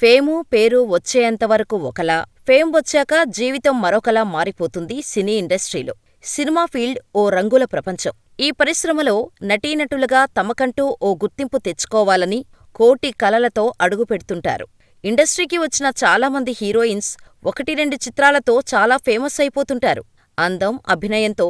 Fame, పేరు వచ్చేంతవరకు ఒకలా, fame వచ్చాక జీవితం మరొకలా మారిపోతుంది సినీ ఇండస్ట్రీలో. సినిమా ఫీల్డ్ ఓ రంగుల ప్రపంచం. ఈ పరిశ్రమలో నటీనటులుగా తమకంటూ ఓ గుర్తింపు తెచ్చుకోవాలని కోటి కలలతో అడుగుపెడుతుంటారు ఇండస్ట్రీకి వచ్చిన చాలామంది హీరోయిన్స్ ఒకటి రెండు చిత్రాలతో చాలా ఫేమస్ అయిపోతుంటారు. అందం, అభినయంతో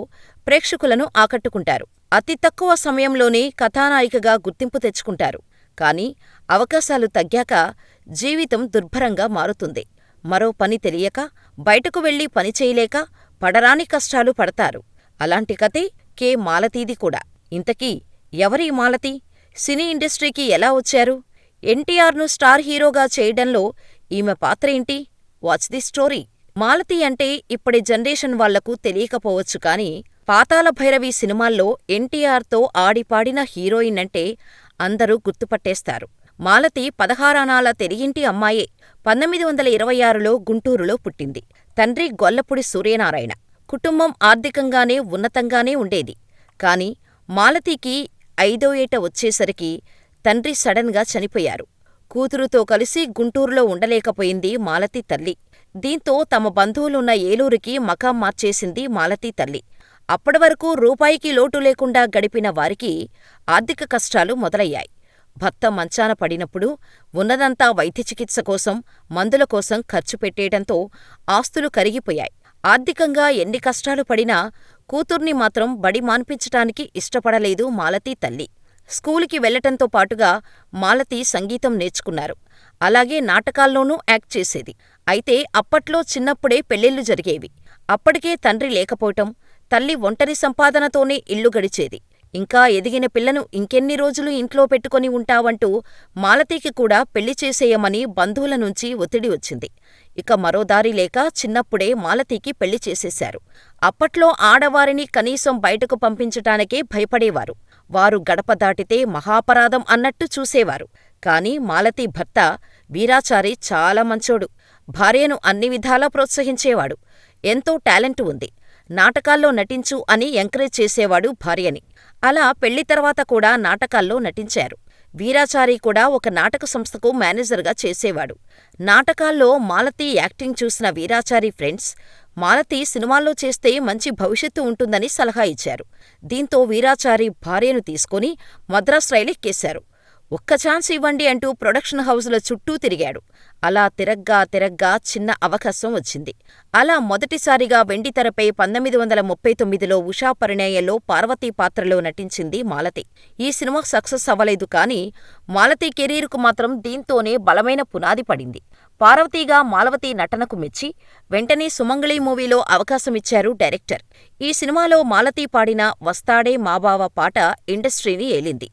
ప్రేక్షకులను ఆకట్టుకుంటారు. అతి తక్కువ సమయంలోనే కథానాయికగా గుర్తింపు తెచ్చుకుంటారు. కానీ అవకాశాలు తగ్గాక జీవితం దుర్భరంగా మారుతుంది. మరో పని తెలియక, బయటకు వెళ్ళి పనిచేయలేక పడరాని కష్టాలు పడతారు. అలాంటి కథే కే మాలతీది కూడా. ఇంతకీ ఎవరి మాలతి? సినీ ఇండస్ట్రీకి ఎలా వచ్చారు? ఎన్టీఆర్ను స్టార్ హీరోగా చేయడంలో ఈమె పాత్రేంటి? Watch the story. మాలతి అంటే ఇప్పటి జనరేషన్ వాళ్ళకు తెలియకపోవచ్చు కానీ, పాతాళ భైరవి సినిమాల్లో ఎన్టీఆర్తో ఆడిపాడిన హీరోయిన్ అంటే అందరూ గుర్తుపట్టేస్తారు. మాలతి పదహారానాల తెరిగింటి అమ్మాయే. పంతొమ్మిది వందల ఇరవై ఆరులో గుంటూరులో పుట్టింది. తండ్రి గొల్లపూడి సూర్యనారాయణ. కుటుంబం ఆర్థికంగానే ఉన్నతంగానే ఉండేది. కాని మాలతికి ఐదో ఏట వచ్చేసరికి తండ్రి సడన్గా చనిపోయారు. కూతురుతో కలిసి గుంటూరులో ఉండలేకపోయింది మాలతి తల్లి. దీంతో తమ బంధువులున్న ఏలూరికి మకాం మార్చేసింది మాలతి తల్లి. అప్పటివరకు రూపాయికి లోటు లేకుండా గడిపిన వారికి ఆర్థిక కష్టాలు మొదలయ్యాయి. భర్త మంచాన పడినప్పుడు ఉన్నదంతా వైద్య చికిత్స కోసం, మందుల కోసం ఖర్చు పెట్టేయటంతో ఆస్తులు కరిగిపోయాయి. ఆర్థికంగా ఎన్ని కష్టాలు పడినా కూతుర్ని మాత్రం బడి మాన్పించటానికి ఇష్టపడలేదు మాలతి తల్లి. స్కూలుకి వెళ్ళటంతో పాటుగా మాలతి సంగీతం నేర్చుకున్నారు. అలాగే నాటకాల్లోనూ యాక్ట్ చేసేది. అయితే అప్పట్లో చిన్నప్పుడే పెళ్ళిళ్ళు జరిగేవి. అప్పటికే తండ్రి లేకపోవటం, తల్లి ఒంటరి సంపాదనతోనే ఇల్లు గడిచేది. ఇంకా ఎదిగిన పిల్లను ఇంకెన్ని రోజులు ఇంట్లో పెట్టుకొని ఉంటావంటూ మాలతీకి కూడా పెళ్ళి చేసేయమని బంధువుల నుంచి ఒత్తిడి వచ్చింది. ఇక మరో దారి లేక చిన్నప్పుడే మాలతీకి పెళ్ళి చేసేశారు. అప్పట్లో ఆడవారిని కనీసం బయటకు పంపించటానికే భయపడేవారు. వారు గడప దాటితే మహాపరాధం అన్నట్టు చూసేవారు. కాని మాలతీ భర్త వీరాచారి చాలా మంచోడు. భార్యను అన్ని విధాలా ప్రోత్సహించేవాడు. ఎంతో టాలెంట్ ఉంది. నాటకాల్లో నటించు అని ఎంకరేజ్ చేసేవాడు భార్యని. అలా పెళ్ళి తర్వాత కూడా నాటకాల్లో నటించారు. వీరాచారి కూడా ఒక నాటక సంస్థకు మేనేజర్గా చేసేవాడు. నాటకాల్లో మాలతి యాక్టింగ్ చూసిన వీరాచారి ఫ్రెండ్స్ మాలతి సినిమాల్లో చేస్తే మంచి భవిష్యత్తు ఉంటుందని సలహా ఇచ్చారు. దీంతో వీరాచారి భార్యను తీసుకుని మద్రాస్ రైలెక్కేశారు. ఒక్క ఛాన్స్ ఇవ్వండి అంటూ ప్రొడక్షన్ హౌసుల చుట్టూ తిరిగాడు. అలా తిరగ్గా తిరగ్గా చిన్న అవకాశం వచ్చింది. అలా మొదటిసారిగా వెండితెరపై పంతొమ్మిది వందల ముప్పై తొమ్మిదిలో ఉషా పరిణయంలో పార్వతీ పాత్రలో నటించింది మాలతి. ఈ సినిమా సక్సెస్ అవ్వలేదు కానీ మాలతి కెరీర్కు మాత్రం దీంతోనే బలమైన పునాది పడింది. పార్వతీగా మాలవతి నటనకు మెచ్చి వెంటనే సుమంగళి మూవీలో అవకాశమిచ్చారు డైరెక్టర్. ఈ సినిమాలో మాలతి పాడిన వస్తాడే మాబావ పాట ఇండస్ట్రీని ఏలింది.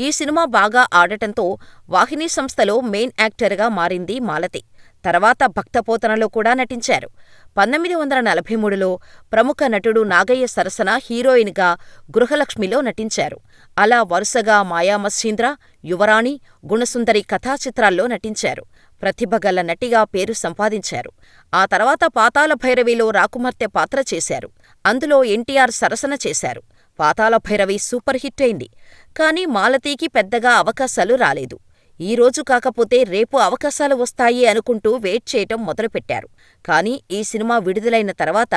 ఈ సినిమా బాగా ఆడటంతో వాహినీ సంస్థలో మెయిన్ యాక్టర్గా మారింది మాలతి. తర్వాత భక్తపోతనలో కూడా నటించారు. పంతొమ్మిది వందల నలభై మూడులో ప్రముఖ నటుడు నాగయ్య సరసన హీరోయిన్గా గృహలక్ష్మిలో నటించారు. అలా వరుసగా మాయామశ్చీంద్ర, యువరాణి, గుణసుందరి కథా చిత్రాల్లో నటించారు. ప్రతిభగల నటిగా పేరు సంపాదించారు. ఆ తర్వాత పాతాల భైరవిలో రాకుమార్తె పాత్ర చేశారు. అందులో ఎన్టీఆర్ సరసన చేశారు. పాతాళ భైరవి సూపర్ హిట్ అయింది. కానీ మాలతీకి పెద్దగా అవకాశాలు రాలేదు. ఈ రోజు కాకపోతే రేపు అవకాశాలు వస్తాయి అనుకుంటూ వెయిట్ చేయటం మొదలుపెట్టారు. కానీ ఈ సినిమా విడుదలైన తర్వాత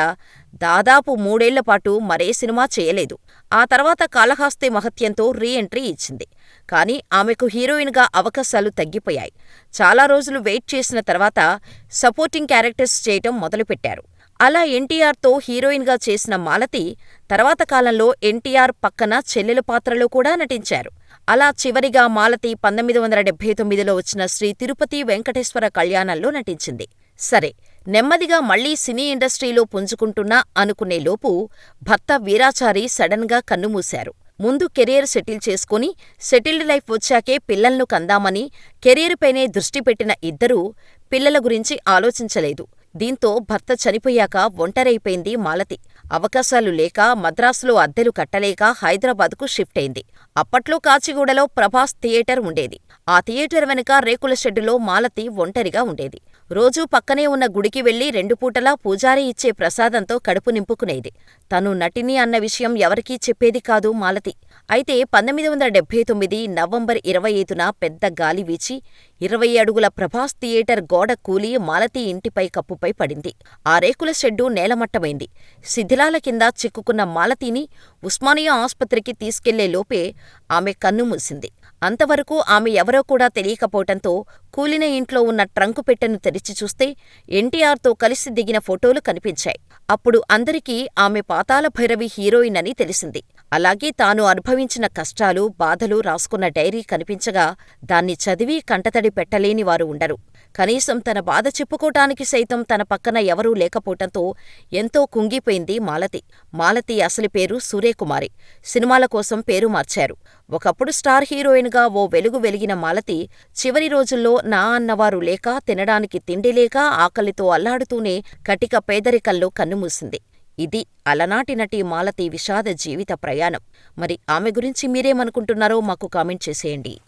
దాదాపు మూడేళ్ళపాటు మరే సినిమా చేయలేదు. ఆ తర్వాత కాళహస్తి మహత్యంతో రీ ఎంట్రీ ఇచ్చింది. కానీ ఆమెకు హీరోయిన్గా అవకాశాలు తగ్గిపోయాయి. చాలా రోజులు వెయిట్ చేసిన తర్వాత సపోర్టింగ్ క్యారెక్టర్స్ చేయటం మొదలుపెట్టారు. అలా ఎన్టీఆర్తో హీరోయిన్గా చేసిన మాలతి తర్వాత కాలంలో ఎన్టీఆర్ పక్కన చెల్లెలు పాత్రలో కూడా నటించారు. అలా చివరిగా మాలతి పంతొమ్మిది వందల డెబ్బై తొమ్మిదిలో వచ్చిన శ్రీ తిరుపతి వెంకటేశ్వర కళ్యాణంలో నటించింది. సరే నెమ్మదిగా మళ్ళీ సినీ ఇండస్ట్రీలో పుంజుకుంటున్నా అనుకునేలోపు భర్త వీరాచారి సడన్గా కన్నుమూశారు. ముందు కెరీర్ సెటిల్ చేసుకుని సెటిల్డ్ లైఫ్ వచ్చాకే పిల్లలను కందామని కెరీర్పైనే దృష్టి పెట్టిన ఇద్దరూ పిల్లల గురించి ఆలోచించలేదు. దీంతో భర్త చనిపోయాక ఒంటరైపోయింది మాలతి. అవకాశాలు లేక మద్రాసులో అద్దెలు కట్టలేక హైదరాబాద్కు షిఫ్ట్ అయింది. అప్పట్లో కాచిగూడలో ప్రభాస్ థియేటర్ ఉండేది. ఆ థియేటర్ వెనుక రేకుల షెడ్డులో మాలతి ఒంటరిగా ఉండేది. రోజూ పక్కనే ఉన్న గుడికి వెళ్ళి రెండు పూటలా పూజారి ఇచ్చే ప్రసాదంతో కడుపు నింపుకునేది. తను నటిని అన్న విషయం ఎవరికీ చెప్పేది కాదు మాలతి. అయితే పంతొమ్మిది వందల డెబ్బై తొమ్మిది నవంబర్ ఇరవై ఐదున పెద్ద గాలి వీచి ఇరవై అడుగుల ప్రభాస్ థియేటర్ గోడ కూలి మాలతి ఇంటిపై కప్పుపై పడింది. ఆ రేకుల షెడ్డు నేలమట్టమైంది. శిథిలాల కింద చిక్కుకున్న మాలతీని ఉస్మానియా ఆస్పత్రికి తీసుకెళ్ళే లోపే ఆమె కన్నుమూసింది. అంతవరకు ఆమె ఎవరో కూడా తెలియకపోవటంతో కూలిన ఇంట్లో ఉన్న ట్రంకు పెట్టెను తెరిచి చూస్తే ఎన్టీఆర్తో కలిసి దిగిన ఫోటోలు కనిపించాయి. అప్పుడు అందరికీ ఆమె పాతాళ భైరవి హీరోయిన్ అని తెలిసింది. అలాగే తాను అనుభవించిన కష్టాలు, బాధలు రాసుకున్న డైరీ కనిపించగా దాన్ని చదివి కంటతడి పెట్టలేని వారు ఉండరు. కనీసం తన బాధ చెప్పుకోటానికి సైతం తన పక్కన ఎవరూ లేకపోవటంతో ఎంతో కుంగిపోయింది మాలతి. మాలతి అసలు పేరు సూర్యకుమారి. సినిమాల కోసం పేరు మార్చారు. ఒకప్పుడు స్టార్ హీరోయిన్గా ఓ వెలుగు వెలిగిన మాలతి చివరి రోజుల్లో నా అన్నవారు లేక, తినడానికి తిండి లేక ఆకలితో అల్లాడుతూనే కటిక పేదరికంలో కన్నుమూసింది. ఇది అలనాటి నటి మాలతి విషాద జీవిత ప్రయాణం. మరి ఆమె గురించి మీరేమనుకుంటున్నారో మాకు కామెంట్ చేసేయండి.